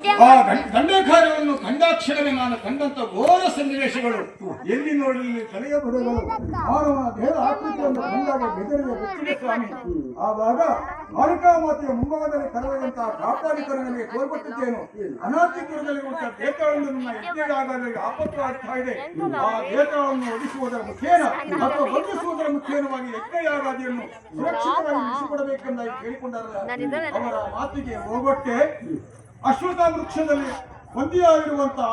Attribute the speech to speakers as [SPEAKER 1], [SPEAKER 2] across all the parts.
[SPEAKER 1] ಆ ಗಂಡಕಾರ್ಯವನ್ನು ದಂಡಕಾರ್ಯವನ್ನು ಕಂಡಾಕ್ಷರವೇ ನಾನು ಕಂಡಂತ ಘೋರ ಸನ್ನಿವೇಶಗಳು. ಎಲ್ಲಿ ನೋಡಿ ತಲೆಯ ಬುಡಗಳು? ಮಾನವನ ದೇಹ ಆಕೃತಿಯನ್ನು ಕಂಡಾಗ ಬೆದರಿದ ಗೊತ್ತಿದೆ ಸ್ವಾಮಿ. ಆವಾಗ ಮಾರಿಕಾ ಮಾತೆಯ ಮುಂಭಾಗದಲ್ಲಿ ಕರೆಯುವಂತಹ ಕಾಪಾಡಿಕರು ನನಗೆ ತೋರ್ಪಟ್ಟಿದ್ದೇನು ಅನಾಥಿಪುರದಲ್ಲಿರುವಂತಹ ದೇಹವನ್ನು ನನ್ನ ಯಜ್ಞೆಗಾಗಲಿ ಆಪತ್ತು ಆಗ್ತಾ ಇದೆ. ಆ ದೇಹವನ್ನು ಒದಿಸುವುದರ ಮುಖೇನ ಅಥವಾ ಬಂಧಿಸುವುದರ ಮುಖೇನವಾಗಿ ಯಜ್ಞಯಾಗಾದಿಯನ್ನು ಸುರಕ್ಷಿತವಾಗಿ ನಡೆಸಿಕೊಡಬೇಕೆಂದಾಗಿ ಕೇಳಿಕೊಂಡಾರಲ್ಲ ಅವರ ಮಾತಿಗೆ ಹೋಗೊಟ್ಟೆ. ಅಶ್ವತ್ಥ ವೃಕ್ಷದಲ್ಲಿ ಬಂದಿಯಾಗಿರುವಂತಹ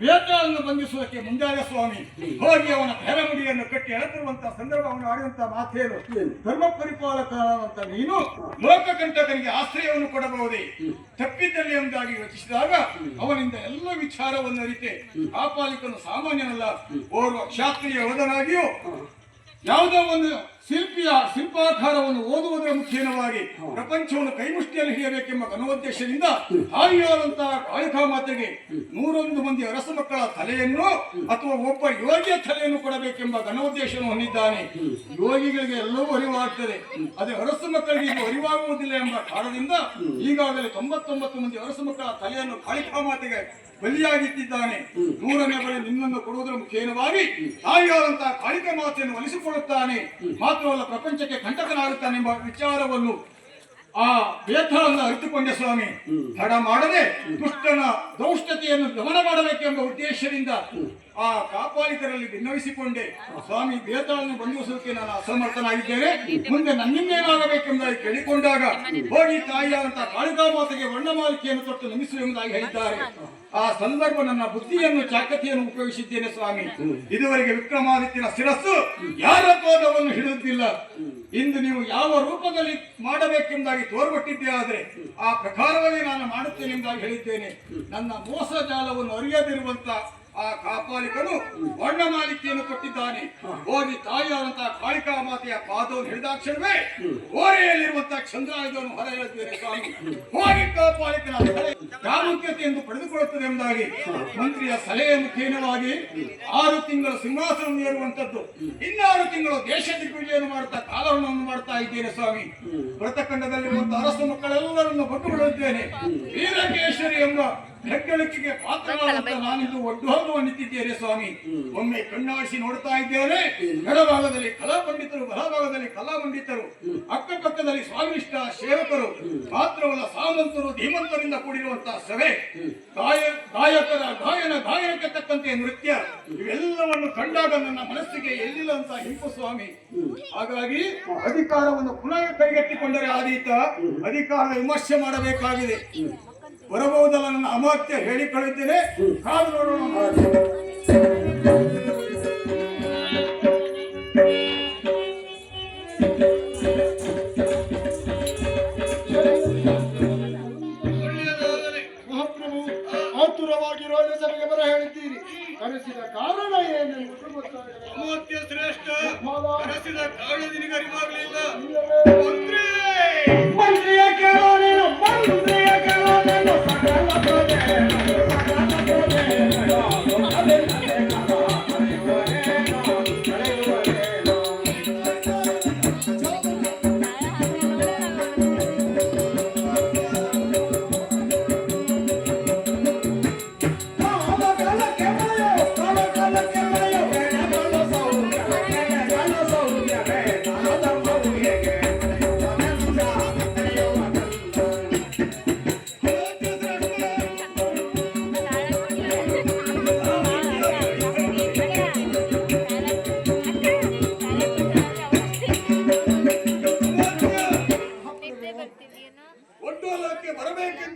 [SPEAKER 1] ವೇದಗಳನ್ನು ಬಂಧಿಸುವುದಕ್ಕೆ ಮುಂದಾದ ಸ್ವಾಮಿ, ಹೋಗಿ ಅವನ ಬೆರಮುಡಿಯನ್ನು ಕಟ್ಟಿ ಎಳೆದಿರುವಂತಹ ಸಂದರ್ಭವನ್ನು ಆಡಿದಂತಹ ಮಾತೇನು ಧರ್ಮ ಪರಿಪಾಲಕನಾದಂತ ನೀನು ಲೋಕಕಂಟಕನಿಗೆ ಆಶ್ರಯವನ್ನು ಕೊಡಬಹುದೇ? ತಪ್ಪಿದ್ದಲ್ಲಿ ಎಂಬುದಾಗಿ ಯೋಚಿಸಿದಾಗ ಅವನಿಂದ ಎಲ್ಲ ವಿಚಾರವನ್ನು ಅರಿತೆ. ಪಾಲಿಕನು ಸಾಮಾನ್ಯನಲ್ಲ, ಓರ್ವ ಕ್ಷಾತ್ರಿಯ ಯೋಧನಾಗಿಯೂ ಯಾವುದೋ ಒಂದು ಶಿಲ್ಪಿಯ ಶಿಲ್ಪಾಕಾರವನ್ನು ಓದುವುದರ ಮುಖೇನವಾಗಿ ಪ್ರಪಂಚವನ್ನು ಕೈಮುಷ್ಟಿಯಲ್ಲಿ ಹಿಡಿಯಬೇಕೆಂಬ ಘನೋದ್ದೇಶದಿಂದ ಹಾಯಿಯಾದಂತಹ ಕಾಳಿಕಾ ಮಾತೆಗೆ ನೂರೊಂದು ಮಂದಿ ಅರಸ ಮಕ್ಕಳ ತಲೆಯನ್ನು ಅಥವಾ ಒಬ್ಬ ಯೋಗಿಯ ತಲೆಯನ್ನು ಕೊಡಬೇಕೆಂಬ ಘನೋದ್ದೇಶವನ್ನು ಹೊಂದಿದ್ದಾನೆ. ಯೋಗಿಗಳಿಗೆ ಎಲ್ಲವೂ ಅರಿವಾಗ್ತದೆ. ಅದೇ ಅರಸು ಮಕ್ಕಳಿಗೆ ಇದು ಅರಿವಾಗುವುದಿಲ್ಲ ಎಂಬ ಕಾರಣದಿಂದ ಈಗಾಗಲೇ ತೊಂಬತ್ತೊಂಬತ್ತು ಮಂದಿ ಅರಸು ಮಕ್ಕಳ ತಲೆಯನ್ನು ಕಾಳಿಕಾ ಮಾತೆಗೆ ಬಲಿಯಾಗಿಟ್ಟಿದ್ದಾನೆ. ನೂರನೇ ಬಳಿ ನಿನ್ನನ್ನು ಕೊಡುವುದರ ಮುಖೇನವಾಗಿ ತಾಯಿಯಾದಂತಹ ಕಾಳಿಕಾ ಮಾತೆಯನ್ನು ಒಲಿಸಿಕೊಳ್ಳುತ್ತಾನೆ. ಮಾತ್ರವಲ್ಲ ಪ್ರಪಂಚಕ್ಕೆ ಕಂಟಕನಾಗುತ್ತಾನೆಂಬ ವಿಚಾರವನ್ನು ಆ ವೇದವನ್ನು ಅರಿತುಕೊಂಡೆ ಸ್ವಾಮಿ. ತಡ ಮಾಡದೆ ದುಷ್ಟನ ದೌಷ್ಟತೆಯನ್ನು ಗಮನ ಮಾಡಬೇಕೆಂಬ ಉದ್ದೇಶದಿಂದ ಆ ಕಾಪಾಲಿಕರಲ್ಲಿ ಭಿನ್ನವಿಸಿಕೊಂಡೆ ಸ್ವಾಮಿ ವೇದವನ್ನು ಬಂಧಿಸುವುದಕ್ಕೆ ನಾನು ಅಸಮರ್ಥನಾಗಿದ್ದೇನೆ. ಮುಂದೆ ನನ್ನಿಂದೇನಾಗಬೇಕೆಂಬುದಾಗಿ ಕೇಳಿಕೊಂಡಾಗ ಹೋಗಿ ತಾಯಿಯಾದಂತಹ ಕಾಳಿಕಾ ಮಾತೆಗೆ ವರ್ಣಮಾಲಿಕೆಯನ್ನು ಕೊಟ್ಟು ನಮಿಸು ಎಂಬುದಾಗಿ ಹೇಳಿದ್ದಾರೆ. ಆ ಸಂದರ್ಭ ನನ್ನ ಬುದ್ಧಿಯನ್ನು ಚಾಕತಿಯನ್ನು ಉಪಯೋಗಿಸಿದ್ದೇನೆ ಸ್ವಾಮಿ. ಇದುವರೆಗೆ ವಿಕ್ರಮಾದಿತ್ಯನ ಶಿರಸ್ಸು ಯಾರ ಪಾದವನ್ನು ಹಿಡಿಯುತ್ತಿಲ್ಲ ಇಂದು ನೀವು ಯಾವ ರೂಪದಲ್ಲಿ ಮಾಡಬೇಕೆಂಬುದಾಗಿ ತೋರ್ಪಟ್ಟಿದ್ದೇ ಆದರೆ ಆ ಪ್ರಕಾರವಾಗಿ ನಾನು ಮಾಡುತ್ತೇನೆ ಎಂದಾಗಿ ಹೇಳಿದ್ದೇನೆ. ನನ್ನ ಮೋಸ ಜಾಲವನ್ನು ಅರಿಯದಿರುವಂತ ಆ ಕಾಪಾಲಿಕನು ವರ್ಣಮಾಲಿಕೆಯನ್ನು ಕೊಟ್ಟಿದ್ದಾನೆ. ಹೋಗಿ ತಾಯಿಯಾದಂತಹ ಕಾಳಿಕಾ ಮಾತೆಯ ಪಾದವನ್ನು ಹಿಡಿದಾಕ್ಷಣವೇ ಓರೆಯಲ್ಲಿರುವಂತಹ ಚಂದ್ರಾಯುಧವನ್ನು ಹೊರ ಹೇಳುತ್ತೇನೆ ಸ್ವಾಮಿ. ಹೋಗಿ ಕಾಪಾಲಿಕನ ಪ್ರಾಮುಖ್ಯತೆಯನ್ನು ಪಡೆದುಕೊಳ್ಳುತ್ತದೆ ಎಂಬುದಾಗಿ ಮಂತ್ರಿಯ ಸಲಹೆ ಮುಖೇನವಾಗಿ ಆರು ತಿಂಗಳು ಸಿಂಹಾಸನ ಏರುವಂತದ್ದು. ಇನ್ನಾರು ತಿಂಗಳು ದೇಶ ದಿಗ್ವಿಜಯವನ್ನು ಮಾಡುತ್ತಾ ಕಾಲವನ್ನು ಮಾಡ್ತಾ ಇದ್ದೇನೆ ಸ್ವಾಮಿ. ವ್ರತಖಂಡದಲ್ಲಿರುವಂತಹ ಅರಸು ಮಕ್ಕಳೆಲ್ಲರನ್ನು ಬಿಡುತ್ತೇನೆ ವೀರಕೇಶರಿ ಎಂಬ ಹೆಗ್ಗಳಿಕೆಗೆ ಪಾತ್ರವಾದಂತ ನಾನಿಂದು ಒಡ್ಡೋದು ನಿಂತಿದ್ದೇನೆ ಸ್ವಾಮಿ. ಒಮ್ಮೆ ಕಣ್ಣಾಡಿಸಿ ನೋಡ್ತಾ ಇದ್ದೇನೆ ಎಡಭಾಗದಲ್ಲಿ ಕಲಾ ಪಂಡಿತರು ಬಲಭಾಗದಲ್ಲಿ ಕಲಾ ಪಂಡಿತರು ಅಕ್ಕಪಕ್ಕದಲ್ಲಿ ಸ್ವಾಮಿಷ್ಠ ಸೇವಕರು ಪಾತ್ರವಲ್ಲ ಸಾಮಂತರು ಧೀಮಂತರಿಂದ ಕೂಡಿರುವಂತಹ ಸಭೆ. ಗಾಯ ಗಾಯಕರ ಗಾಯನ ಗಾಯನಕ್ಕೆ ತಕ್ಕಂತೆ ನೃತ್ಯ. ಇವೆಲ್ಲವನ್ನು ಕಂಡಾಗ ನನ್ನ ಮನಸ್ಸಿಗೆ ಎಲ್ಲಿಲ್ಲ ಅಂತ ಹಿಂಪು ಸ್ವಾಮಿ. ಹಾಗಾಗಿ ಅಧಿಕಾರವನ್ನು ಪುನಃ ಕೈಗೆತ್ತಿಕೊಂಡರೆ ಆದೀತ ಅಧಿಕಾರ ವಿಮರ್ಶೆ ಮಾಡಬೇಕಾಗಿದೆ. ಬರಬಹುದಲ್ಲ ನನ್ನ ಅಮಾತ್ಯ ಹೇಳಿ ಕಳಿದ್ದೇನೆ. ಕಾದು ನೋಡೋಣ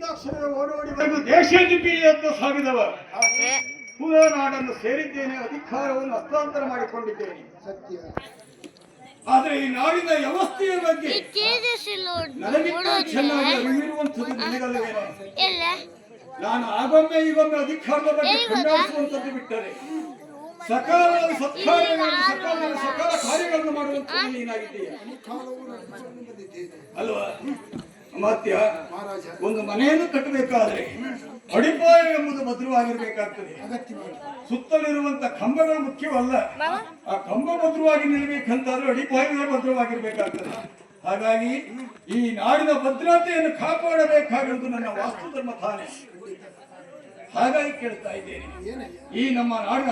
[SPEAKER 1] ಅಕ್ಷರ ಓಡೋಡಿ ಬಂದು ದೇಶ ದಿಗ್ವಿಜಯತ್ತ ಸಾಗಿದವ ನಾಡನ್ನು ಸೇರಿದ್ದೇನೆ ಅಧಿಕಾರವನ್ನು ಹಸ್ತಾಂತರ ಮಾಡಿಕೊಂಡಿದ್ದೇನೆ.
[SPEAKER 2] ಸತ್ಯ.
[SPEAKER 1] ಆದರೆ ಈ ನಾಡಿನ ವ್ಯವಸ್ಥೆಯ ಬಗ್ಗೆ ನನಗಿಂತ ಚೆನ್ನಾಗಿ ಅರಿವಿರುವಂಥದ್ದು ನಿನಗಲ್ಲವೇನೋ?
[SPEAKER 3] ಎಲ್ಲ?
[SPEAKER 1] ನಾನು ಆಗೊಮ್ಮೆ ಈಗೊಮ್ಮೆ ಅಧಿಕಾರದ ಬಗ್ಗೆ ಖಂಡಿಸುವಂಥದ್ದು ಬಿಟ್ಟರೆ ಸಕಾಲ ಸತ್ಕಾರ್ಯಗಳನ್ನು ಸಕಾಲ ಸಕಾಲ ಕಾರ್ಯಗಳನ್ನು ಮಾಡುವಂಥದ್ದು ನೀನಾಗಿದ್ದೀಯ? ಅಲ್ವಾ? ಅಮಾತ್ಯ
[SPEAKER 2] ಮಹಾರಾಜ.
[SPEAKER 1] ಒಂದು ಮನೆಯನ್ನು ಕಟ್ಟಬೇಕಾದ್ರೆ ಅಡಿಪಾಯ ಎಂಬುದು ಭದ್ರವಾಗಿರ್ಬೇಕಾಗ್ತದೆ. ಸುತ್ತಲಿರುವಂತ ಕಂಬಗಳು ಮುಖ್ಯವಲ್ಲ ಆ ಕಂಬ ಭದ್ರವಾಗಿ ನಿಲ್ಲಬೇಕಂತಾದ್ರೆ ಅಡಿಪಾಯವೇ ಭದ್ರವಾಗಿರ್ಬೇಕಾಗ್ತದೆ.
[SPEAKER 4] ಹಾಗಾಗಿ ಈ ನಾಡಿನ ಭದ್ರತೆಯನ್ನು ಕಾಪಾಡಬೇಕಾಗಿರುವುದು ನನ್ನ ವಾಸ್ತು ಧರ್ಮ ತಾನೆ. ಹಾಗಾಗಿ ಕೇಳ್ತಾ ಇದ್ದೇನೆ. ಈ ನಮ್ಮ ನಾಡಿನ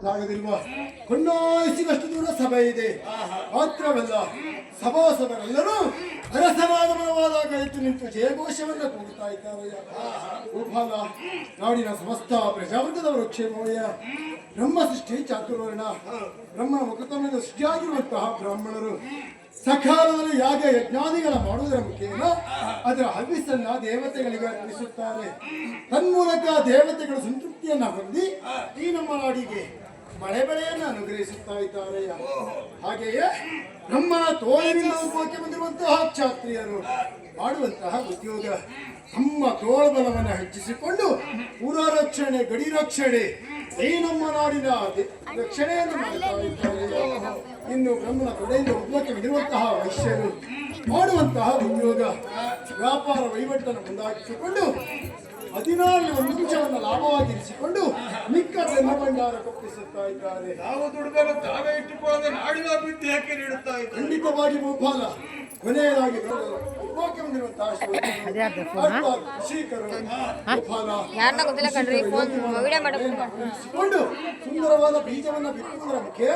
[SPEAKER 3] ಗೊತ್ತಾಗದಿಲ್ವಾ ಕೊಂಡಾಯಿಸಿದಷ್ಟು ದೂರ ಸಭೆ ಇದೆ. ಮಾತ್ರವಲ್ಲ, ಸಭಾಸದರೆಲ್ಲರೂ ಅರಸವಾಗಮನವಾದಾಗ ಎದ್ದು ನಿಂತು ಜಯಘೋಷವನ್ನು ಕೂಗುತ್ತಾ ಇದ್ದಾರಯ್ಯ. ಗೋಪಾಲ, ನಾಡಿನ ಸಮಸ್ತ ಪ್ರಜಾವರ್ಗದವರು ಕ್ಷೇಮವಯ್ಯ. ಬ್ರಹ್ಮ ಸೃಷ್ಟಿ ಚಾತುರ್ವರ್ಣ. ಬ್ರಹ್ಮ ಮುಖತಮದ ಸೃಷ್ಟಿಯಾಗಿರುವಂತಹ ಬ್ರಾಹ್ಮಣರು. ಸಕಾಲದಲ್ಲಿ ಯಾಗ ಯಜ್ಞಾದಿಗಳ ಮಾಡುವುದರ ಮುಖೇನ ಅದರ ಹವಿಸನ್ನ ದೇವತೆಗಳಿಗೆ ಅರ್ಪಿಸುತ್ತಾರೆ. ತನ್ಮೂಲಕ ದೇವತೆಗಳು ಸಂತೃಪ್ತಿಯನ್ನ ಹೊಂದಿ ಈ ನಮ್ಮ ನಾಡಿಗೆ ಮಳೆ ಬೆಳೆಯನ್ನು ಅನುಗ್ರಹಿಸುತ್ತಾ ಇದ್ದಾರೆ. ಹಾಗೆಯೇ ಬ್ರಹ್ಮನ ತೋಳಿನಿಂದ ಉಪಕ್ಕೆ ಬಂದಿರುವಂತಹ ಕ್ಷಾತ್ರಿಯರು ಮಾಡುವಂತಹ ಉದ್ಯೋಗ. ತಮ್ಮ ತೋಳಬಲವನ್ನು ಹೆಚ್ಚಿಸಿಕೊಂಡು ಪುರರಕ್ಷಣೆ ಗಡಿ ರಕ್ಷಣೆ ಈ ನಮ್ಮ ನಾಡಿನ ರಕ್ಷಣೆಯನ್ನು ಮಾಡುತ್ತಾ ಇದ್ದಾರೆ. ಇನ್ನು ಬ್ರಹ್ಮನ ತೊಡೆಯಿಂದ ಉದ್ಭವಕ್ಕೆ ಬಂದಿರುವಂತಹ ವೈಶ್ಯರು ಮಾಡುವಂತಹ ಉದ್ಯೋಗ. ವ್ಯಾಪಾರ ವಹಿವಾಟನ್ನು ಮುಂದಾಗಿಸಿಕೊಂಡು ಹದಿನಾರು ಒಂದು ನಿಮಿಷವನ್ನು ಲಾಭವಾಗಿರಿಸಿಕೊಂಡು ಮಿಕ್ಕ ಬ್ರಹ್ಮಭಂಡಾರ ಕೊಪ್ಪಿಸುತ್ತಾ ಇದ್ದಾರೆ.
[SPEAKER 4] ನಾವು ದುಡ್ಡನ್ನು ತಾವೇ ಇಟ್ಟುಕೊಳ್ಳದೆ ನಾಡಿನ ಅಭಿವೃದ್ಧಿ ಯಾಕೆ ನೀಡುತ್ತಾ ಇದ್ದಾರೆ?
[SPEAKER 3] ಖಂಡಿತವಾಗಿ ಭೂಪಾಲ ಕೊನೆಯದಾಗಿ ಸುಂದರವಾದ ಬೀಜವನ್ನು ಬಿತ್ತುವುದರ ಮುಖೇ